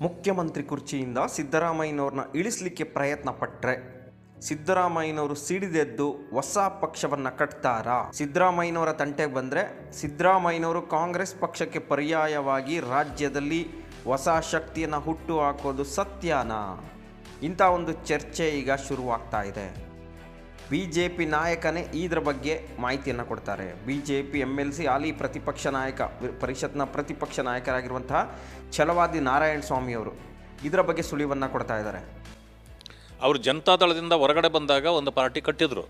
ಮುಖ್ಯಮಂತ್ರಿ ಕುರ್ಚಿಯಿಂದ ಸಿದ್ದರಾಮಯ್ಯನವ್ರನ್ನ ಇಳಿಸಲಿಕ್ಕೆ ಪ್ರಯತ್ನ ಪಟ್ಟರೆ ಸಿದ್ದರಾಮಯ್ಯನವರು ಸಿಡಿದೆದ್ದು ಹೊಸ ಪಕ್ಷವನ್ನ ಕಟ್ತಾರಾ? ಸಿದ್ದರಾಮಯ್ಯನವರ ತಂಟೆಗೆ ಬಂದರೆ ಸಿದ್ದರಾಮಯ್ಯನವರು ಕಾಂಗ್ರೆಸ್ ಪಕ್ಷಕ್ಕೆ ಪರ್ಯಾಯವಾಗಿ ರಾಜ್ಯದಲ್ಲಿ ಹೊಸ ಶಕ್ತಿಯನ್ನು ಹುಟ್ಟು ಹಾಕೋದು ಸತ್ಯನಾ? ಇಂಥ ಒಂದು ಚರ್ಚೆ ಈಗ ಶುರುವಾಗ್ತಾ ಇದೆ. ಬಿ ಜೆ ಪಿ ನಾಯಕನೇ ಇದ್ರ ಬಗ್ಗೆ ಮಾಹಿತಿಯನ್ನು ಕೊಡ್ತಾರೆ. B J P M L C ಹಾಲಿ ಪ್ರತಿಪಕ್ಷ ನಾಯಕ ಪರಿಷತ್ನ ಪ್ರತಿಪಕ್ಷ ನಾಯಕರಾಗಿರುವಂತಹ ಛಲವಾದಿ ನಾರಾಯಣ ಸ್ವಾಮಿಯವರು ಇದರ ಬಗ್ಗೆ ಸುಳಿವನ್ನು ಕೊಡ್ತಾ ಇದ್ದಾರೆ. ಅವರು ಜನತಾದಳದಿಂದ ಹೊರಗಡೆ ಬಂದಾಗ ಒಂದು ಪಾರ್ಟಿ ಕಟ್ಟಿದ್ರು.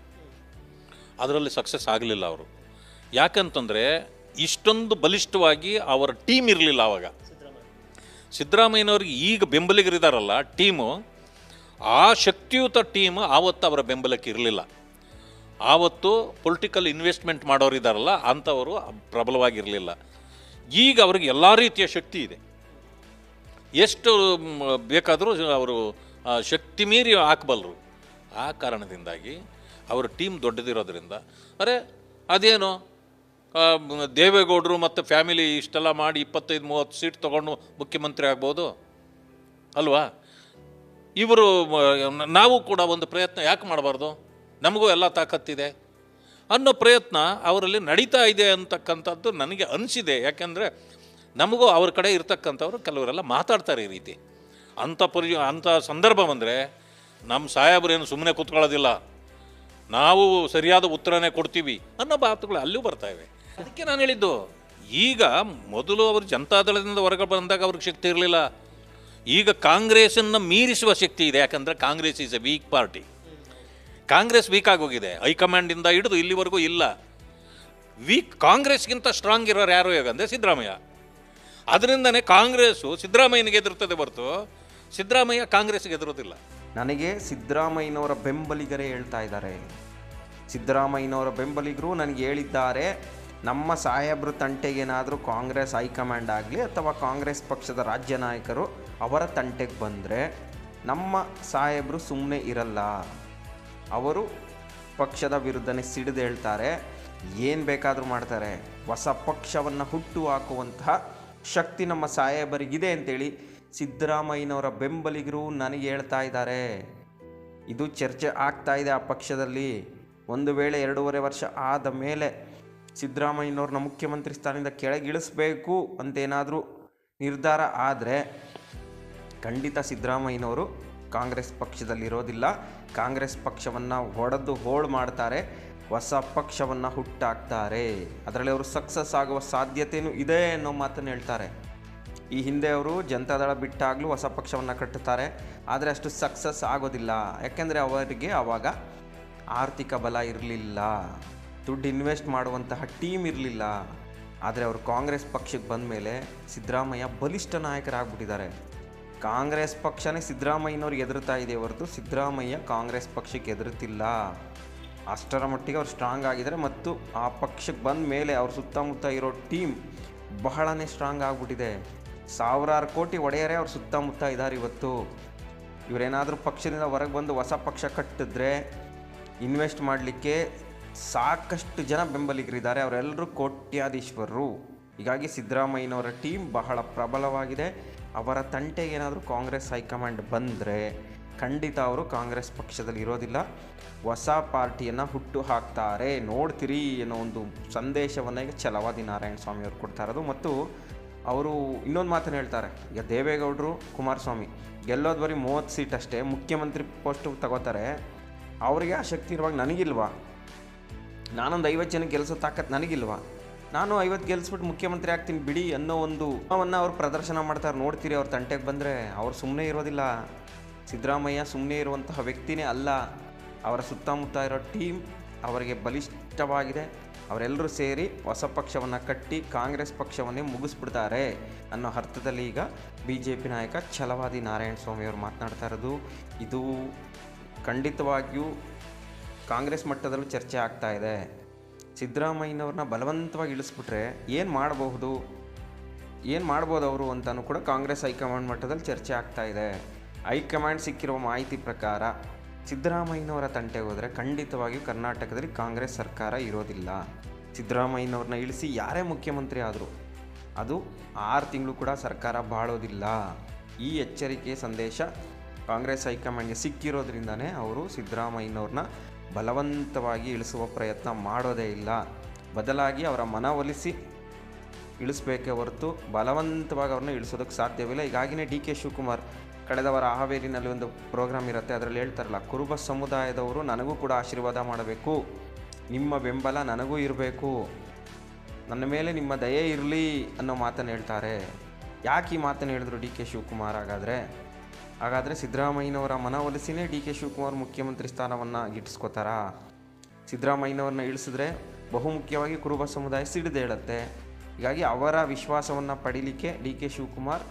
ಅದರಲ್ಲಿ ಸಕ್ಸಸ್ ಆಗಲಿಲ್ಲ ಅವರು. ಯಾಕಂತಂದರೆ ಇಷ್ಟೊಂದು ಬಲಿಷ್ಠವಾಗಿ ಅವರ ಟೀಮ್ ಇರಲಿಲ್ಲ ಆವಾಗ ಸಿದ್ದರಾಮಯ್ಯನವ್ರಿಗೆ ಈಗ ಬೆಂಬಲಿಗರಿದಾರಲ್ಲ ಟೀಮು ಆ ಶಕ್ತಿಯುತ ಟೀಮ್ ಆವತ್ತು ಅವರ ಬೆಂಬಲಕ್ಕೆ ಇರಲಿಲ್ಲ. ಆವತ್ತು ಪೊಲಿಟಿಕಲ್ ಇನ್ವೆಸ್ಟ್ಮೆಂಟ್ ಮಾಡೋರು ಇದ್ದಾರಲ್ಲ ಅಂಥವರು ಪ್ರಬಲವಾಗಿರಲಿಲ್ಲ. ಈಗ ಅವ್ರಿಗೆ ಎಲ್ಲ ರೀತಿಯ ಶಕ್ತಿ ಇದೆ. ಎಷ್ಟು ಬೇಕಾದರೂ ಅವರು ಶಕ್ತಿ ಮೀರಿ ಹಾಕಬಲ್ಲರು ಆ ಕಾರಣದಿಂದಾಗಿ ಅವರ ಟೀಮ್ ದೊಡ್ಡದಿರೋದ್ರಿಂದ. ಅರೆ, ಅದೇನು? ದೇವೇಗೌಡರು ಮತ್ತು ಫ್ಯಾಮಿಲಿ ಇಷ್ಟೆಲ್ಲ ಮಾಡಿ ಇಪ್ಪತ್ತೈದು, ಮೂವತ್ತು ಸೀಟ್ ತೊಗೊಂಡು ಮುಖ್ಯಮಂತ್ರಿ ಆಗ್ಬೋದು? ಅಲ್ವಾ? ಇವರು ನಾವು ಕೂಡ ಒಂದು ಪ್ರಯತ್ನ ಯಾಕೆ ಮಾಡಬಾರ್ದು? ನಮಗೂ ಎಲ್ಲ ತಾಕತ್ತಿದೆ ಅನ್ನೋ ಪ್ರಯತ್ನ ಅವರಲ್ಲಿ ನಡೀತಾ ಇದೆ ಅಂತಕ್ಕಂಥದ್ದು ನನಗೆ ಅನಿಸಿದೆ. ಯಾಕೆಂದರೆ ನಮಗೂ ಅವ್ರ ಕಡೆ ಇರ್ತಕ್ಕಂಥವ್ರು ಕೆಲವರೆಲ್ಲ ಮಾತಾಡ್ತಾರೆ ಈ ರೀತಿ. ಅಂಥ ಪರಿ, ಅಂಥ ಸಂದರ್ಭ ಬಂದರೆ ನಮ್ಮ ಸಾಹೇಬರೇನು ಸುಮ್ಮನೆ ಕೂತ್ಕೊಳ್ಳೋದಿಲ್ಲ. ನಾವು ಸರಿಯಾದ ಉತ್ತರನೇ ಕೊಡ್ತೀವಿ ಅನ್ನೋ ಮಾತುಗಳು ಅಲ್ಲೂ ಬರ್ತಾಯಿವೆ ಅದಕ್ಕೆ ನಾನು ಹೇಳಿದ್ದು, ಈಗ ಮೊದಲು ಅವರು ಜನತಾದಳದಿಂದ ಹೊರಗೆ ಬಂದಾಗ ಅವ್ರಿಗೆ ಶಕ್ತಿ ಇರಲಿಲ್ಲ. ಈಗ ಕಾಂಗ್ರೆಸ್ಸನ್ನು ಮೀರಿಸುವ ಶಕ್ತಿ ಇದೆ. ಯಾಕಂದರೆ Congress is a weak party Congress weak ಆಗೋಗಿದೆ ಹೈಕಮಾಂಡಿಂದ ಹಿಡಿದು ಇಲ್ಲಿವರೆಗೂ ಇಲ್ಲ. ವೀಕ್ ಕಾಂಗ್ರೆಸ್ಗಿಂತ ಸ್ಟ್ರಾಂಗ್ ಇರೋರು ಯಾರು ಹೇಗಂದ್ರೆ ಸಿದ್ದರಾಮಯ್ಯ. ಅದರಿಂದನೇ ಕಾಂಗ್ರೆಸ್ಸು ಸಿದ್ದರಾಮಯ್ಯನಿಗೆ ಎದುರುತ್ತದೆ ಹೊರತು ಸಿದ್ದರಾಮಯ್ಯ ಕಾಂಗ್ರೆಸ್ಗೆ ಎದುರೋದಿಲ್ಲ ನನಗೆ ಸಿದ್ದರಾಮಯ್ಯನವರ ಬೆಂಬಲಿಗರೇ ಹೇಳ್ತಾ ಇದ್ದಾರೆ. ಸಿದ್ದರಾಮಯ್ಯನವರ ಬೆಂಬಲಿಗರು ನನಗೆ ಹೇಳಿದ್ದಾರೆ, ನಮ್ಮ ಸಾಹೇಬ್ರ ತಂಟೆಗೇನಾದರೂ ಕಾಂಗ್ರೆಸ್ ಹೈಕಮಾಂಡ್ ಆಗಲಿ ಅಥವಾ ಕಾಂಗ್ರೆಸ್ ಪಕ್ಷದ ರಾಜ್ಯ ನಾಯಕರು ಅವರ ತಂಟೆಗೆ ಬಂದರೆ ನಮ್ಮ ಸಾಹೇಬರು ಸುಮ್ಮನೆ ಇರಲ್ಲ. ಅವರು ಪಕ್ಷದ ವಿರುದ್ಧನೇ ಸಿಡಿದು ಹೇಳ್ತಾರೆ, ಏನು ಬೇಕಾದರೂ ಮಾಡ್ತಾರೆ, ಹೊಸ ಪಕ್ಷವನ್ನು ಹುಟ್ಟು ಹಾಕುವಂತಹ ಶಕ್ತಿ ನಮ್ಮ ಸಾಹೇಬರಿಗಿದೆ ಅಂತೇಳಿ ಸಿದ್ದರಾಮಯ್ಯನವರ ಬೆಂಬಲಿಗರು ನನಗೆ ಹೇಳ್ತಾ ಇದ್ದಾರೆ. ಇದು ಚರ್ಚೆ ಆಗ್ತಾ ಇದೆ ಆ ಪಕ್ಷದಲ್ಲಿ. ಒಂದು ವೇಳೆ ಎರಡೂವರೆ ವರ್ಷ ಆದ ಮೇಲೆ ಸಿದ್ದರಾಮಯ್ಯನವ್ರನ್ನ ಮುಖ್ಯಮಂತ್ರಿ ಸ್ಥಾನದಿಂದ ಕೆಳಗಿಳಿಸ್ಬೇಕು ಅಂತೇನಾದರೂ ನಿರ್ಧಾರ ಆದರೆ ಖಂಡಿತ ಸಿದ್ದರಾಮಯ್ಯನವರು ಕಾಂಗ್ರೆಸ್ ಪಕ್ಷದಲ್ಲಿರೋದಿಲ್ಲ. ಕಾಂಗ್ರೆಸ್ ಪಕ್ಷವನ್ನು ಹೊಡೆದು ಹೋಳ್ ಮಾಡ್ತಾರೆ, ಹೊಸ ಪಕ್ಷವನ್ನು ಹುಟ್ಟಾಕ್ತಾರೆ. ಅದರಲ್ಲಿ ಅವರು ಸಕ್ಸಸ್ ಆಗುವ ಸಾಧ್ಯತೆಯೂ ಇದೆ ಅನ್ನೋ ಮಾತನ್ನು ಹೇಳ್ತಾರೆ. ಈ ಹಿಂದೆ ಅವರು ಜನತಾದಳ ಬಿಟ್ಟಾಗಲೂ ಹೊಸ ಪಕ್ಷವನ್ನು ಕಟ್ಟುತ್ತಾರೆ. ಆದರೆ ಅಷ್ಟು ಸಕ್ಸಸ್ ಆಗೋದಿಲ್ಲ. ಯಾಕೆಂದರೆ ಅವರಿಗೆ ಆವಾಗ ಆರ್ಥಿಕ ಬಲ ಇರಲಿಲ್ಲ. ದುಡ್ಡು ಇನ್ವೆಸ್ಟ್ ಮಾಡುವಂತಹ ಟೀಮ್ ಇರಲಿಲ್ಲ. ಆದರೆ ಅವರು ಕಾಂಗ್ರೆಸ್ ಪಕ್ಷಕ್ಕೆ ಬಂದ ಮೇಲೆ ಸಿದ್ದರಾಮಯ್ಯ ಬಲಿಷ್ಠ ನಾಯಕರಾಗ್ಬಿಟ್ಟಿದ್ದಾರೆ. ಕಾಂಗ್ರೆಸ್ ಪಕ್ಷನೇ ಸಿದ್ದರಾಮಯ್ಯನವ್ರು ಎದುರುತ್ತಾ ಇದೆ ಹೊರತು ಸಿದ್ದರಾಮಯ್ಯ ಕಾಂಗ್ರೆಸ್ ಪಕ್ಷಕ್ಕೆ ಎದುರುತ್ತಿಲ್ಲ ಅಷ್ಟರ ಮಟ್ಟಿಗೆ ಅವ್ರು ಸ್ಟ್ರಾಂಗ್ ಆಗಿದ್ದಾರೆ ಮತ್ತು ಆ ಪಕ್ಷಕ್ಕೆ ಬಂದ ಮೇಲೆ ಅವ್ರ ಸುತ್ತಮುತ್ತ ಇರೋ ಟೀಮ್ ಬಹಳನೇ ಸ್ಟ್ರಾಂಗ್ ಆಗಿಬಿಟ್ಟಿದೆ. ಸಾವಿರಾರು ಕೋಟಿ ಒಡೆಯರೇ ಅವ್ರ ಸುತ್ತಮುತ್ತ ಇದ್ದಾರೆ ಇವತ್ತು. ಇವರೇನಾದರೂ ಪಕ್ಷದಿಂದ ಹೊರಗೆ ಬಂದು ಹೊಸ ಪಕ್ಷ ಕಟ್ಟಿದ್ರೆ ಇನ್ವೆಸ್ಟ್ ಮಾಡಲಿಕ್ಕೆ ಸಾಕಷ್ಟು ಜನ ಬೆಂಬಲಿಗರಿದ್ದಾರೆ. ಅವರೆಲ್ಲರೂ ಕೋಟ್ಯಾಧೀಶ್ವರರು. ಹೀಗಾಗಿ ಸಿದ್ದರಾಮಯ್ಯನವರ ಟೀಮ್ ಬಹಳ ಪ್ರಬಲವಾಗಿದೆ. ಅವರ ತಂಟೆಗೆ ಏನಾದರೂ ಕಾಂಗ್ರೆಸ್ ಹೈಕಮಾಂಡ್ ಬಂದರೆ ಖಂಡಿತ ಅವರು ಕಾಂಗ್ರೆಸ್ ಪಕ್ಷದಲ್ಲಿ ಇರೋದಿಲ್ಲ. ಹೊಸ ಪಾರ್ಟಿಯನ್ನು ಹುಟ್ಟು ಹಾಕ್ತಾರೆ. ನೋಡ್ತೀರಿ ಅನ್ನೋ ಒಂದು ಸಂದೇಶವನ್ನು ಈಗ ಛಲವಾದಿ ನಾರಾಯಣ ಸ್ವಾಮಿ ಅವರು ಕೊಡ್ತಾ ಇರೋದು. ಮತ್ತು ಅವರು ಇನ್ನೊಂದು ಮಾತನ್ನು ಹೇಳ್ತಾರೆ. ಈಗ ದೇವೇಗೌಡರು, ಕುಮಾರಸ್ವಾಮಿ ಗೆಲ್ಲೋದು ಬರೀ ಮೂವತ್ತು ಸೀಟ್ ಅಷ್ಟೇ. ಮುಖ್ಯಮಂತ್ರಿ ಪೋಸ್ಟ್ ತಗೋತಾರೆ. ಅವರಿಗೆ ಆ ಶಕ್ತಿ ಇರುವಾಗ ನನಗಿಲ್ವಾ? ನಾನೊಂದು ಐವತ್ತು ಜನಕ್ಕೆ ಗೆಲ್ಸೋ ತಾಕತ್ತು ನನಗಿಲ್ವಾ? ನಾನು ಐವತ್ತು ಗೆಲ್ಸ್ಬಿಟ್ಟು ಮುಖ್ಯಮಂತ್ರಿ ಆಗ್ತೀನಿ ಬಿಡಿ ಅನ್ನೋ ಒಂದು ಅವನ್ನ ಅವ್ರು ಪ್ರದರ್ಶನ ಮಾಡ್ತಾರೆ. ನೋಡ್ತೀರಿ ಅವ್ರ ತಂಟೆಗೆ ಬಂದರೆ ಅವ್ರು ಸುಮ್ಮನೆ ಇರೋದಿಲ್ಲ. ಸಿದ್ದರಾಮಯ್ಯ ಸುಮ್ಮನೆ ಇರುವಂತಹ ವ್ಯಕ್ತಿನೇ ಅಲ್ಲ. ಅವರ ಸುತ್ತಮುತ್ತ ಇರೋ ಟೀಮ್ ಅವರಿಗೆ ಬಲಿಷ್ಠವಾಗಿದೆ. ಅವರೆಲ್ಲರೂ ಸೇರಿ ಹೊಸ ಪಕ್ಷವನ್ನು ಕಟ್ಟಿ ಕಾಂಗ್ರೆಸ್ ಪಕ್ಷವನ್ನೇ ಮುಗಿಸ್ಬಿಡ್ತಾರೆ ಅನ್ನೋ ಅರ್ಥದಲ್ಲಿ ಈಗ ಬಿ ಜೆ ಪಿ ನಾಯಕ ಛಲವಾದಿ ನಾರಾಯಣ ಸ್ವಾಮಿ ಅವರು ಮಾತನಾಡ್ತಾ ಇರೋದು. ಇದು ಖಂಡಿತವಾಗಿಯೂ ಕಾಂಗ್ರೆಸ್ ಮಟ್ಟದಲ್ಲೂ ಚರ್ಚೆ ಆಗ್ತಾ ಇದೆ. ಸಿದ್ದರಾಮಯ್ಯನವ್ರನ್ನ ಬಲವಂತವಾಗಿ ಇಳಿಸ್ಬಿಟ್ರೆ ಏನು ಮಾಡಬಹುದು? ಏನು ಮಾಡ್ಬೋದು ಅವರು ಅಂತಲೂ ಕೂಡ ಕಾಂಗ್ರೆಸ್ ಹೈಕಮಾಂಡ್ ಮಟ್ಟದಲ್ಲಿ ಚರ್ಚೆ ಆಗ್ತಾ ಇದೆ. ಹೈಕಮಾಂಡ್ ಸಿಕ್ಕಿರುವ ಮಾಹಿತಿ ಪ್ರಕಾರ ಸಿದ್ದರಾಮಯ್ಯನವರ ತಂಟೆ ಹೋದರೆ ಖಂಡಿತವಾಗಿಯೂ ಕರ್ನಾಟಕದಲ್ಲಿ ಕಾಂಗ್ರೆಸ್ ಸರ್ಕಾರ ಇರೋದಿಲ್ಲ. ಸಿದ್ದರಾಮಯ್ಯನವ್ರನ್ನ ಇಳಿಸಿ ಯಾರೇ ಮುಖ್ಯಮಂತ್ರಿ ಆದರೂ ಅದು ಆರು ತಿಂಗಳು ಕೂಡ ಸರ್ಕಾರ ಬಾಳೋದಿಲ್ಲ. ಈ ಎಚ್ಚರಿಕೆ ಸಂದೇಶ ಕಾಂಗ್ರೆಸ್ ಹೈಕಮಾಂಡ್ಗೆ ಸಿಕ್ಕಿರೋದ್ರಿಂದನೇ ಅವರು ಸಿದ್ದರಾಮಯ್ಯನವ್ರನ್ನ ಬಲವಂತವಾಗಿ ಇಳಿಸುವ ಪ್ರಯತ್ನ ಮಾಡೋದೇ ಇಲ್ಲ. ಬದಲಾಗಿ ಅವರ ಮನವೊಲಿಸಿ ಇಳಿಸ್ಬೇಕೇ ಹೊರತು ಬಲವಂತವಾಗಿ ಅವ್ರನ್ನ ಇಳಿಸೋದಕ್ಕೆ ಸಾಧ್ಯವಿಲ್ಲ. ಹೀಗಾಗಿನೇ ಡಿ ಕೆ ಶಿವಕುಮಾರ್ ಕಳೆದ ವಾರ ಹಾವೇರಿನಲ್ಲಿ ಒಂದು ಪ್ರೋಗ್ರಾಮ್ ಇರುತ್ತೆ, ಅದರಲ್ಲಿ ಹೇಳ್ತಾರಲ್ಲ, ಕುರುಬ ಸಮುದಾಯದವರು ನನಗೂ ಕೂಡ ಆಶೀರ್ವಾದ ಮಾಡಬೇಕು. ನಿಮ್ಮ ಬೆಂಬಲ ನನಗೂ ಇರಬೇಕು. ನನ್ನ ಮೇಲೆ ನಿಮ್ಮ ದಯೆ ಇರಲಿ ಅನ್ನೋ ಮಾತನ್ನು ಹೇಳ್ತಾರೆ. ಯಾಕೆ ಈ ಮಾತನ್ನು ಹೇಳಿದ್ರು ಡಿ ಕೆ ಶಿವಕುಮಾರ್ ಹಾಗಾದರೆ? ಹಾಗಾದರೆ ಸಿದ್ದರಾಮಯ್ಯನವರ ಮನವೊಲಿಸಿನೇ ಡಿ ಕೆ ಶಿವಕುಮಾರ್ ಮುಖ್ಯಮಂತ್ರಿ ಸ್ಥಾನವನ್ನು ಗಿಟ್ಟಿಸ್ಕೋತಾರಾ? ಸಿದ್ದರಾಮಯ್ಯನವ್ರನ್ನ ಇಳಿಸಿದ್ರೆ ಬಹುಮುಖ್ಯವಾಗಿ ಕುರುಬ ಸಮುದಾಯ ಸಿಡಿದೇಳುತ್ತೆ ಹೀಗಾಗಿ ಅವರ ವಿಶ್ವಾಸವನ್ನು ಪಡೀಲಿಕ್ಕೆ ಡಿ ಕೆ ಶಿವಕುಮಾರ್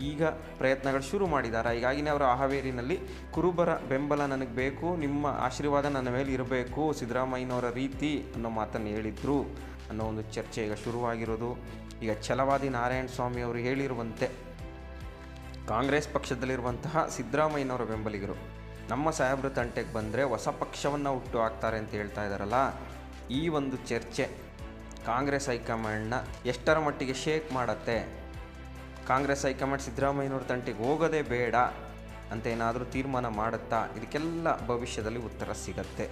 ಈಗ ಪ್ರಯತ್ನಗಳು ಶುರು ಮಾಡಿದ್ದಾರೆ ಹೀಗಾಗಿನೇ ಅವರು ಹಾವೇರಿನಲ್ಲಿ ಕುರುಬರ ಬೆಂಬಲ ನನಗೆ ಬೇಕು, ನಿಮ್ಮ ಆಶೀರ್ವಾದ ನನ್ನ ಮೇಲೆ ಇರಬೇಕು, ಸಿದ್ದರಾಮಯ್ಯನವರ ರೀತಿ ಅನ್ನೋ ಮಾತನ್ನು ಹೇಳಿದ್ರು ಅನ್ನೋ ಒಂದು ಚರ್ಚೆ ಈಗ ಶುರುವಾಗಿರೋದು. ಈಗ ಛಲವಾದಿ ನಾರಾಯಣ ಸ್ವಾಮಿ ಅವರು ಹೇಳಿರುವಂತೆ ಕಾಂಗ್ರೆಸ್ ಪಕ್ಷದಲ್ಲಿರುವಂತಹ ಸಿದ್ದರಾಮಯ್ಯನವರ ಬೆಂಬಲಿಗರು. ನಮ್ಮ ಸಾಹೇಬ್ರ ತಂಟೆಗೆ ಬಂದರೆ ಹೊಸ ಪಕ್ಷವನ್ನು ಹುಟ್ಟು ಹಾಕ್ತಾರೆ ಅಂತ ಹೇಳ್ತಾ ಇದ್ದಾರಲ್ಲ ಈ ಒಂದು ಚರ್ಚೆ ಕಾಂಗ್ರೆಸ್ ಹೈಕಮಾಂಡ್ನ ಎಷ್ಟರ ಮಟ್ಟಿಗೆ ಶೇಕ್ ಮಾಡತ್ತೆ? ಕಾಂಗ್ರೆಸ್ ಹೈಕಮಾಂಡ್ ಸಿದ್ದರಾಮಯ್ಯನವ್ರ ತಂಟೆಗೆ ಹೋಗೋದೇ ಬೇಡ ಅಂತ ಏನಾದರೂ ತೀರ್ಮಾನ ಮಾಡುತ್ತಾ? ಇದಕ್ಕೆಲ್ಲ ಭವಿಷ್ಯದಲ್ಲಿ ಉತ್ತರ ಸಿಗತ್ತೆ.